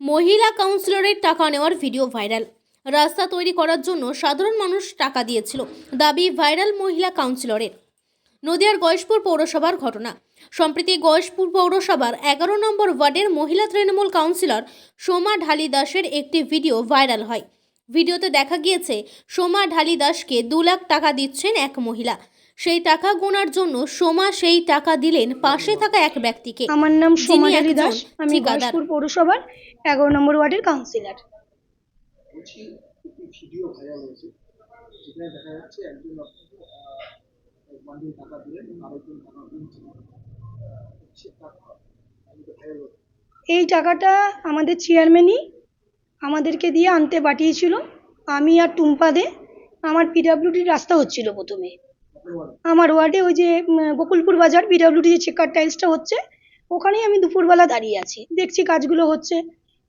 মহিলা কাউন্সিলরের টাকা নেওয়ার ভিডিও ভাইরাল রাস্তা তৈরি করার জন্য সাধারণ মানুষ টাকা দিয়েছিল, দাবি ভাইরাল মহিলা কাউন্সিলরের নদিয়ার গয়েশপুর পৌরসভার ঘটনা। সম্প্রতি গয়েশপুর পৌরসভার এগারো নম্বর ওয়ার্ডের মহিলা তৃণমূল কাউন্সিলর সোমা ঢালি দাসের একটি ভিডিও ভাইরাল হয়। ভিডিওতে দেখা গিয়েছে, সোমা ঢালি দাসকে দু লাখ টাকা দিচ্ছেন এক মহিলা। সেই টাকা গোনার জন্য সোমা সেই টাকা দিলেন পাশে থাকা এক ব্যক্তিকে। আমার নাম সোমালি দাস আমি গাজপুর পৌরসভার এগারো নম্বর ওয়ার্ডের কাউন্সিলর। ভিডিও ভাইরাল হয়েছে যেখানে দেখা যাচ্ছে একজন আপনাকে আহ, এক বান্ডিল টাকা দিলেন আরেকজন টাকা দিচ্ছেন সে টাকা আমাকে ভাইরাল হচ্ছে এই টাকাটা আমাদের চেয়ারম্যানই আমাদেরকে দিয়ে আনতে পাঠিয়েছিল আমি আর টুম্পা দে। আমার পিডাব্লিউডির রাস্তা হচ্ছিল প্রথমে। আমার ওয়ার্ডে ওই যে গোকুলপুর বাজার পিডাব্লিউডি যে চেকার টাইলসটা হচ্ছে, ওখানেই আমি দুপুরবেলা দাঁড়িয়ে আছি। দেখছি কাজগুলো হচ্ছে,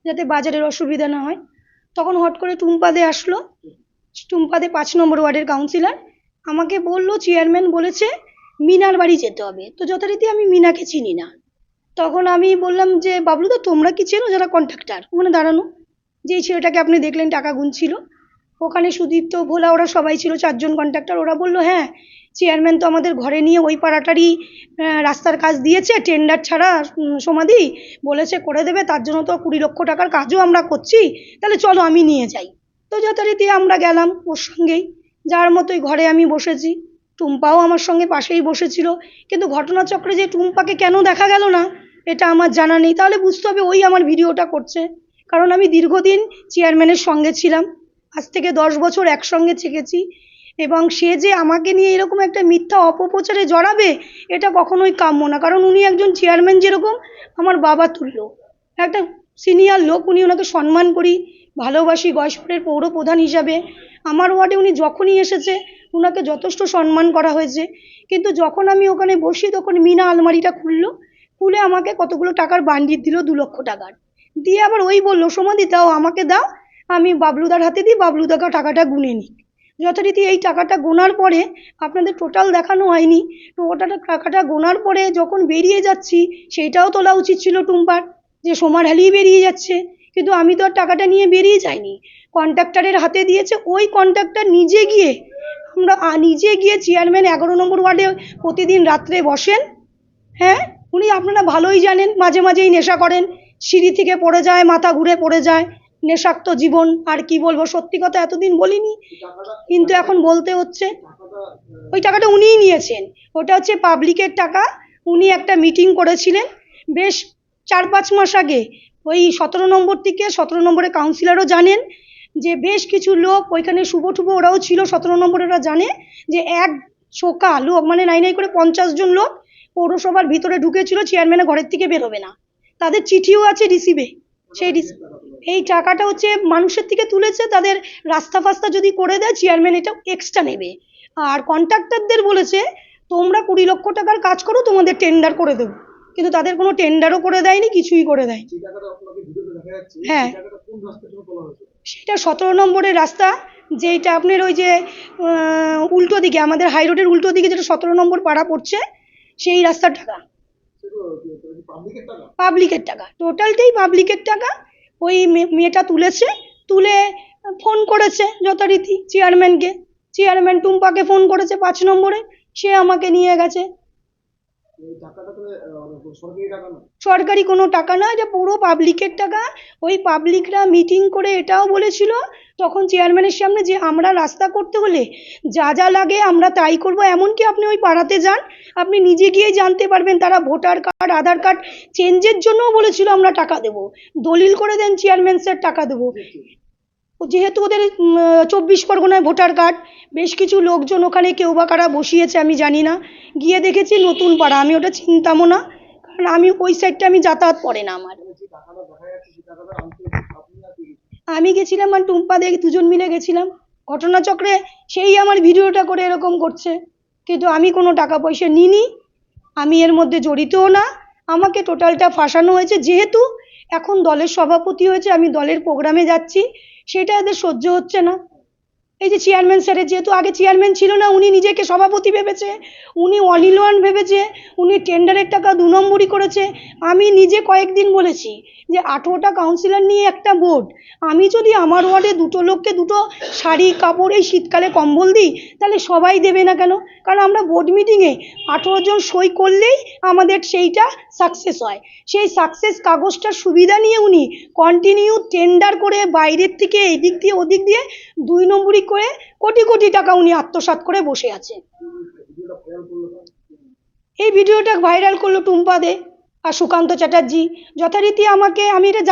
যাতে বাজারের অসুবিধা না হয়। তখন হট করে টুম্পাদে আসলো। টুম্পাদে পাঁচ নম্বর ওয়ার্ডের কাউন্সিলর আমাকে বলল চেয়ারম্যান বলেছে, মিনার বাড়ি যেতে হবে। তো যথারীতি আমি মিনাকে চিনি না। তখন আমি বললাম যে বাবলুদা তোমরা কি চেনো যারা কন্ট্রাক্টর ওখানে দাঁড়ানো। যেই ছেলেটাকে আপনি দেখলেন, টাকা গুনছিল। ওখানে সুদীপ্ত ভোলা, ওরা সবাই ছিল, চারজন কন্ট্রাক্টর ওরা বলল হ্যাঁ চেয়ারম্যান তো আমাদের ঘরে নিয়ে ওই পাড়াটারই রাস্তার কাজ দিয়েছে টেন্ডার ছাড়া সমাধি, বলেছে করে দেবে, তার জন্য তো কুড়ি লক্ষ টাকার কাজও আমরা করছি, তাহলে চলো আমি নিয়ে যাই। তো যথারীতি আমরা গেলাম ওর সঙ্গেই, যার মতোই ঘরে আমি বসেছি, টুম্পাও আমার সঙ্গে পাশেই বসেছিল, কিন্তু ঘটনাচক্রে যে টুম্পাকে কেন দেখা গেল না, এটা আমার জানা নেই, তাহলে বুঝতে হবে ওই আমার ভিডিওটা করছে, কারণ আমি দীর্ঘদিন চেয়ারম্যানের সঙ্গে ছিলাম আজ থেকে দশ বছর একসঙ্গে থেকেছি এবং সে যে আমাকে নিয়ে এরকম একটা মিথ্যা অপপ্রচারে জড়াবে, এটা কখনোই কাম্য না। কারণ উনি একজন চেয়ারম্যান যেরকম, আমার বাবা তুল্য। একটা সিনিয়র লোক, উনি ওনাকে সম্মান করি, ভালোবাসি গয়েশপুরের পৌর প্রধান হিসাবে। আমার ওয়ার্ডে উনি যখনই এসেছে ওনাকে যথেষ্ট সম্মান করা হয়েছে। কিন্তু যখন আমি ওখানে বসি, তখন মিনা আলমারিটা খুললো, খুলে আমাকে কতগুলো টাকার বান্ডিল দিল, দু লক্ষ টাকার। দিয়ে আবার ওই বলল সমাধি দাও, আমাকে দাও আমি বাবলুদার হাতে দিই বাবলুদাকে টাকাটা গুনে নিই। যথারীতি এই টাকাটা গোনার পরে আপনাদের টোটাল দেখানো হয়নি। তো ওটা টাকাটা গোনার পরে যখন বেরিয়ে যাচ্ছি, সেইটাও তোলা উচিত ছিল টুম্পার, যে সোমার হালিয়ে বেরিয়ে যাচ্ছে। কিন্তু আমি তো আর টাকাটা নিয়ে বেরিয়ে যাইনি। কন্ট্রাক্টরের হাতে দিয়েছে, ওই কন্ট্রাক্টর নিজে গিয়ে, আমরা নিজে গিয়ে চেয়ারম্যান এগারো নম্বর ওয়ার্ডে প্রতিদিন রাত্রে বসেন। হ্যাঁ? উনি আপনারা ভালোই জানেন, মাঝে মাঝেই নেশা করেন। সিঁড়ি থেকে পড়ে যায়, মাথা ঘুরে পড়ে যায়। নেশাক্ত জীবন, আর কি বলব, সত্যি কথা এতদিন বলিনি, কিন্তু এখন বলতে হচ্ছে, ওই টাকাটা উনিই নিয়েছেন। ওটা হচ্ছে পাবলিকের টাকা, উনি একটা মিটিং করেছিলেন, বেশ চার পাঁচ মাস আগে। ওই সতেরো নম্বর থেকে সতেরো নম্বরের কাউন্সিলরও জানেন যে বেশ কিছু লোক, ওইখানে শুভ টুবো ওরাও ছিল, সতেরো নম্বরেরা জানে যে এক শোকা লোক মানে নাই নাই করে পঞ্চাশ জন লোক পৌরসভার ভিতরে ঢুকেছিল চেয়ারম্যানের ঘরের থেকে বেরোবে না। তাদের চিঠিও আছে রিসিভে সেই রিসিভ এই টাকাটা হচ্ছে মানুষের থেকে তুলেছে তাদের রাস্তা ফাস্তা যদি করে দেয় চেয়ারম্যান এটা এক্সট্রা নেবে। আর কন্ট্রাক্টরদের বলেছে তোমরা কুড়ি লক্ষ টাকার কাজ করো তোমাদের টেন্ডার করে দেবো। কিন্তু তাদের কোনো টেন্ডারও করে দেয়নি কিছুই করে দেয়নি। হ্যাঁ। সেটা সতেরো নম্বরের রাস্তা যেটা আপনার ওই যে উল্টো দিকে আমাদের হাই রোডের উল্টো দিকে যেটা সতেরো নম্বর পাড়া পড়ছে সেই রাস্তার টাকা। পাবলিকের টাকা? টোটালটাই পাবলিকের টাকা। ওই মেয়েটা তুলেছে, তুলে ফোন করেছে যথারীতি চেয়ারম্যানকে চেয়ারম্যান টুম্পাকে ফোন করেছে পাঁচ নম্বরে, সে আমাকে নিয়ে গেছে এই টাকাটা তাহলে আহ, সরকারি টাকা না সরকারি কোনো টাকা না এটা পুরো পাবলিকের টাকা। ওই পাবলিকরা মিটিং করে এটাও বলেছিল তখন চেয়ারম্যানের সামনে যে আমরা রাস্তা করতে হলে যা যা লাগে আমরা তাই করব। এমনকি আপনি ওই পাড়াতে যান আপনি নিজে গিয়ে জানতে পারবেন তারা ভোটার কার্ড আধার কার্ড চেঞ্জের জন্যও বলেছিল আমরা টাকা দেবো। দলিল করে দেন চেয়ারম্যান স্যার টাকা দেবো। যেহেতু ওদের চব্বিশ পরগনায় ভোটার কার্ড, বেশ কিছু লোকজন ওখানে কেউ বা কারা বসিয়েছে আমি জানি না। গিয়ে দেখেছি নতুন পাড়া, আমি ওটা চিনতামও না, কারণ আমি ওই সাইডটা আমি যাতায়াত পড়ে না আমার। আমি গেছিলাম আর টুম্পা দেখ দুজন মিলে গেছিলাম। ঘটনাচক্রে সেই আমার ভিডিওটা করে এরকম করছে। কিন্তু আমি কোনো টাকা পয়সা নিইনি, আমি এর মধ্যে জড়িতও না, আমাকে টোটালটা ফাঁসানো হয়েছে। যেহেতু এখন দলের সভাপতি হয়েছে আমি দলের প্রোগ্রামে যাচ্ছি সেটা এদের সহ্য হচ্ছে না। এই যে চেয়ারম্যান স্যারের যেহেতু আগে চেয়ারম্যান ছিল না, উনি নিজেকে সভাপতি ভেবেছে, উনি অনিলওয়ান ভেবেছে, উনি টেন্ডারের টাকা দু নম্বরই করেছে। আমি নিজে কয়েকদিন বলেছি যে আঠেরোটা কাউন্সিলর নিয়ে একটা বোর্ড আমি যদি আমার ওয়ার্ডে দুটো লোককে দুটো শাড়ি, কাপড়, এই শীতকালে কম্বল দিই, তাহলে সবাই দেবে না কেন? কারণ আমরা বোর্ড মিটিংয়ে আঠেরো জন সই করলেই আমাদের সেইটা সাকসেস হয়। সেই সাকসেস কাগজটার সুবিধা নিয়ে উনি কন্টিনিউ টেন্ডার করে বাইরের থেকে এদিক দিয়ে ওদিক দিয়ে দুই নম্বরই করে কোটি কোটি টাকা উনি আত্মসাত করে বসে আছে। এই ভিডিওটা ভাইরাল করল টুম্পা দে আর সুকান্ত চ্যাটার্জি। যথারীতি আমাকে, আমি এটা